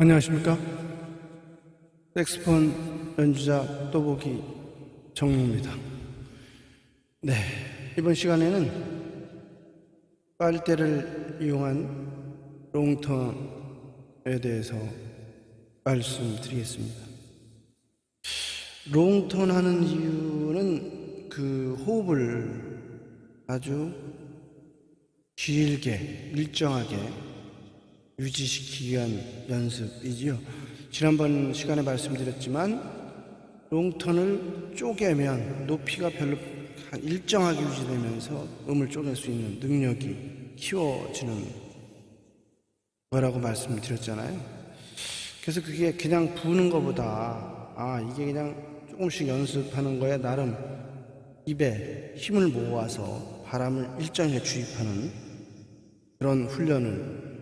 안녕하십니까? 섹스폰 연주자 또보기 정무입니다. 네, 이번 시간에는 빨대를 이용한 롱턴에 대해서 말씀드리겠습니다. 롱턴 하는 이유는 그 호흡을 아주 길게, 일정하게 유지시키기 위한 연습이지요. 지난번 시간에 말씀드렸지만 롱턴을 쪼개면 높이가 별로 일정하게 유지되면서 음을 쪼갤 수 있는 능력이 키워지는 거라고 말씀드렸잖아요. 그래서 그게 그냥 부는 것보다 아 이게 그냥 조금씩 연습하는 거에 나름 입에 힘을 모아서 바람을 일정하게 주입하는 그런 훈련을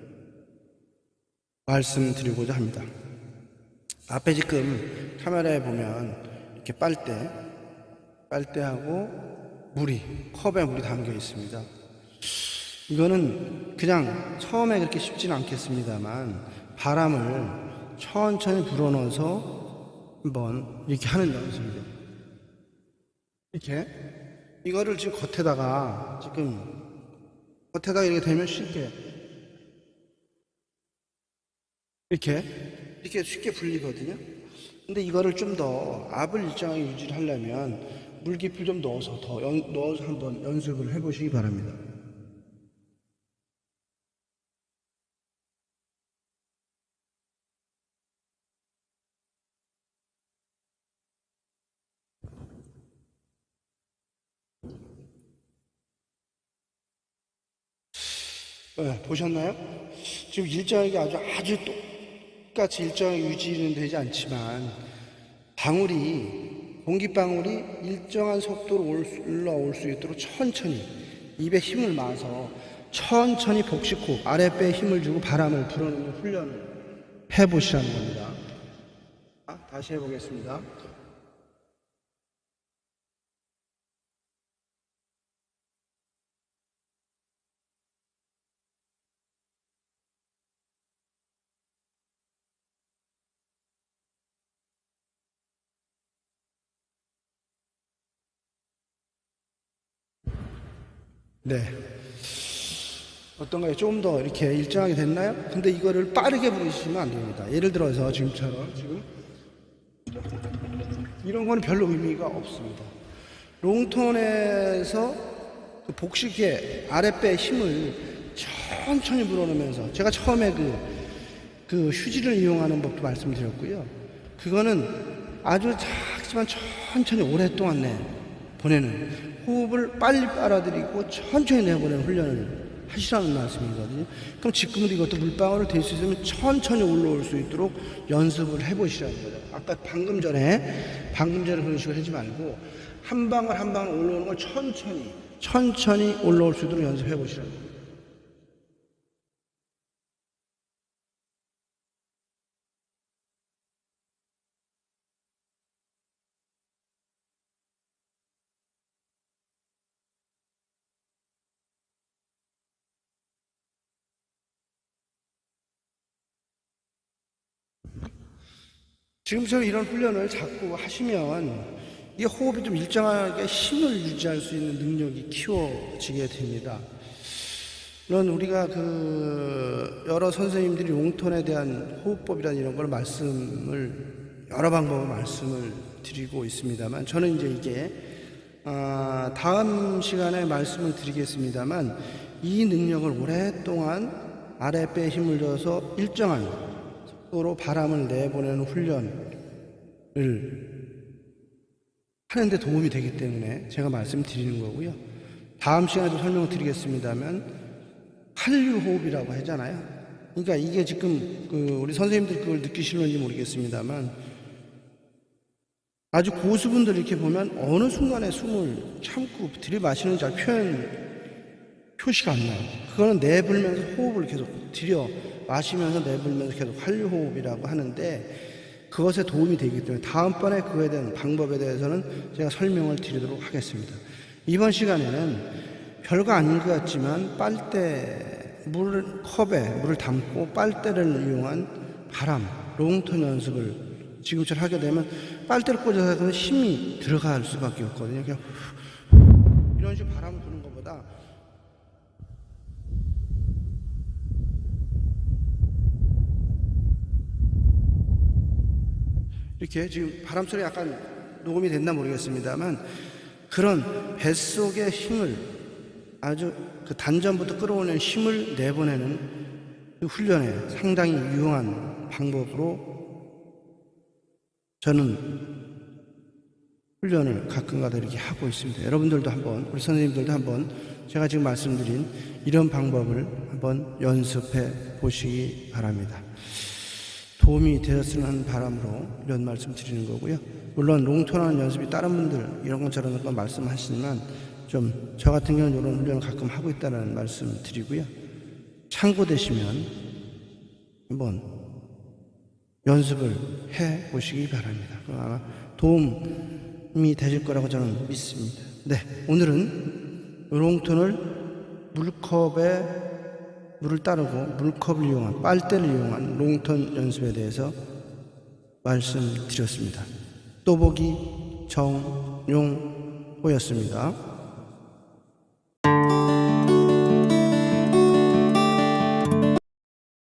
말씀드리고자 합니다. 앞에 지금 카메라에 보면 이렇게 빨대, 빨대하고 물이, 컵에 물이 담겨 있습니다. 이거는 그냥 처음에 그렇게 쉽지는 않겠습니다만 바람을 천천히 불어넣어서 한번 이렇게 하는 연습입니다. 이렇게 이거를 지금 겉에다가 지금 겉에다가 이렇게 대면 쉽게 이렇게 이렇게 쉽게 불리거든요. 근데 이거를 좀 더 압을 일정하게 유지를 하려면 물기풀 좀 넣어서 더 연- 넣어서 한번 연습을 해보시기 바랍니다. 네, 보셨나요? 지금 일정하게 아주 아주 똑 같이 일정하게 유지는 되지 않지만 방울이 공기방울이 일정한 속도로 올라올 수 있도록 천천히 입에 힘을 마서 천천히 복식호흡 아랫배에 힘을 주고 바람을 불어넣는 훈련을 해보시라는 겁니다. 자, 다시 해보겠습니다. 네. 어떤가요? 좀 더 이렇게 일정하게 됐나요? 근데 이거를 빠르게 부르시면 안 됩니다. 예를 들어서 지금처럼 지금 이런 거는 별로 의미가 없습니다. 롱톤에서 그 복식의 아랫배 힘을 천천히 불어넣으면서 제가 처음에 그, 그 휴지를 이용하는 법도 말씀드렸고요. 그거는 아주 작지만 천천히 오랫동안 내 보내는 호흡을 빨리 빨아들이고 천천히 내보내는 훈련을 하시라는 말씀이거든요. 그럼 지금도 이것도 물방울을 댈수 있으면 천천히 올라올 수 있도록 연습을 해보시라는 거죠. 아까 방금 전에 방금 전에 그런 식으로 하지 말고 한 방울 한 방울 올라오는 걸 천천히 천천히 올라올 수 있도록 연습해 보시라는 거예요. 지금처럼 이런 훈련을 자꾸 하시면 이 호흡이 좀 일정하게 힘을 유지할 수 있는 능력이 키워지게 됩니다. 물론 우리가 그 여러 선생님들이 롱톤에 대한 호흡법이라는 이런 걸 말씀을 여러 방법을 말씀을 드리고 있습니다만 저는 이제 이게 아, 다음 시간에 말씀을 드리겠습니다만 이 능력을 오랫동안 아랫배에 힘을 줘서 일정한 속도로 바람을 내보내는 훈련을 하는데 도움이 되기 때문에 제가 말씀드리는 거고요. 다음 시간에도 설명을 드리겠습니다만 한류 호흡이라고 하잖아요. 그러니까 이게 지금 그 우리 선생님들 그걸 느끼시는지 모르겠습니다만 아주 고수분들 이렇게 보면 어느 순간에 숨을 참고 들이마시는지 잘 표현 표시가 안 나요. 그거는 내불면서 호흡을 계속 들여 마시면서 내불면서 계속 한류 호흡이라고 하는데 그것에 도움이 되기 때문에 다음번에 그거에 대한 방법에 대해서는 제가 설명을 드리도록 하겠습니다. 이번 시간에는 별거 아닌 것 같지만 빨대 물을 컵에 물을 담고 빨대를 이용한 바람, 롱턴 연습을 지금처럼 하게 되면 빨대를 꽂아서 힘이 들어갈 수밖에 없거든요. 그냥 이런 식으로 바람을 부는 것보다 이렇게 지금 바람 소리 약간 녹음이 됐나 모르겠습니다만 그런 뱃속의 힘을 아주 그 단전부터 끌어오는 힘을 내보내는 그 훈련에 상당히 유용한 방법으로 저는 훈련을 가끔가다 이렇게 하고 있습니다. 여러분들도 한번 우리 선생님들도 한번 제가 지금 말씀드린 이런 방법을 한번 연습해 보시기 바랍니다. 도움이 되었으면 하는 바람으로 이런 말씀 드리는 거고요. 물론 롱톤하는 연습이 다른 분들 이런 건 저런 건 말씀하시지만 좀 저 같은 경우는 이런 훈련을 가끔 하고 있다는 말씀 드리고요. 참고되시면 한번 연습을 해 보시기 바랍니다. 그럼 아마 도움이 되실 거라고 저는 믿습니다. 네, 오늘은 롱톤을 물컵에 물을 따르고 물컵을 이용한 빨대를 이용한 롱턴 연습에 대해서 말씀드렸습니다. 또보기 정용호였습니다.